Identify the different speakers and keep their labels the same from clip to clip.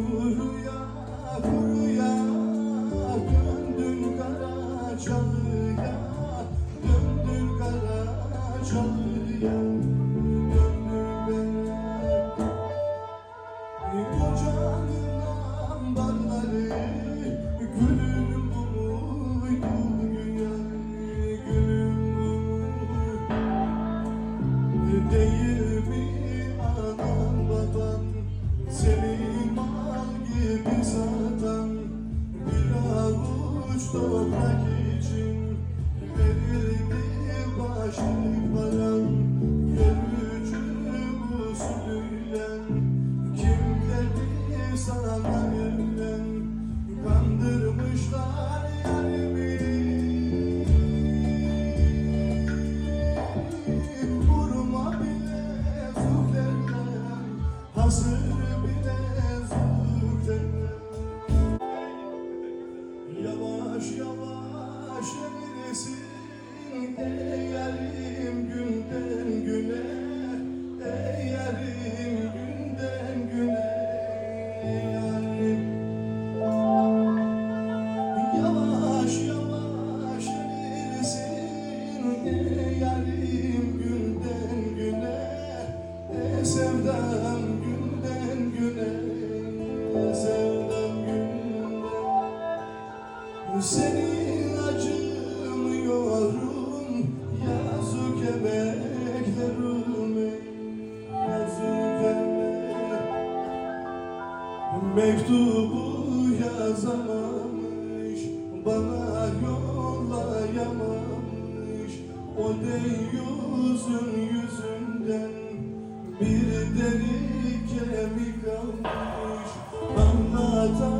Speaker 1: 不如 toprak için Verildi başlık param Görücü usulüyle Kim dedi sana evlen Kandırmışlar yarimi Vurma bile zullerler Hazır bile zullerler Yavaş yavaş eğilsin Eğerim günden güne. Eğerim günden güne. Yavaş yavaş eğilsin Eğerim günden güne. E sevdam günden senin acımıyorum yazık emeklerime yazık emek Mektubu yazamamış bana yollayamamış. O deyyuzun yüzünden bir deri kemik kalmış Anlatamam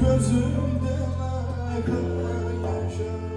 Speaker 1: Gözümde ne kadar yaşar